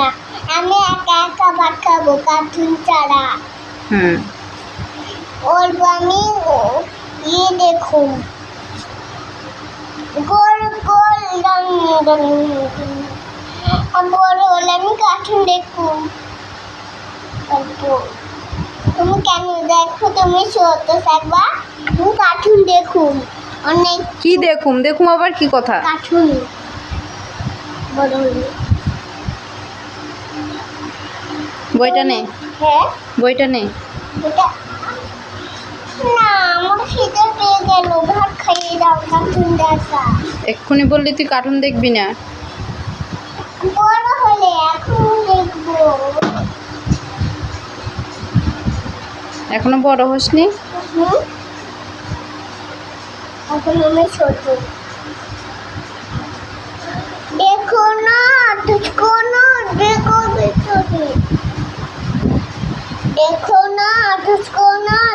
না। আমি একটা একা ভাত খাব কার্টুন ছাড়া। হুম। ওর আমি ইয়ে দেখুন। গোল গোল রং বড় হলে আমি কার্টুন দেখুন। তুমি কেন দেখো? তুমি ছোট থাকবা। তুমি কার্টুন দেখুন। অনেক কি দেখুন দেখুন আবার কি কথা? কার্টুন। বড় হলে। বইটা নে। হ্যাঁ? বইটা নে। বইটা? না আমার পেয়ে গেল। ভাত খাইয়ে দাও কার্টুন দেখা। এক্ষুনি বললি তুই কার্টুন দেখবি না। বড় হলে এখন এখনও বড় হসনি? এখন আমি ছোট। এখনও দেখো না দুষ্কো না।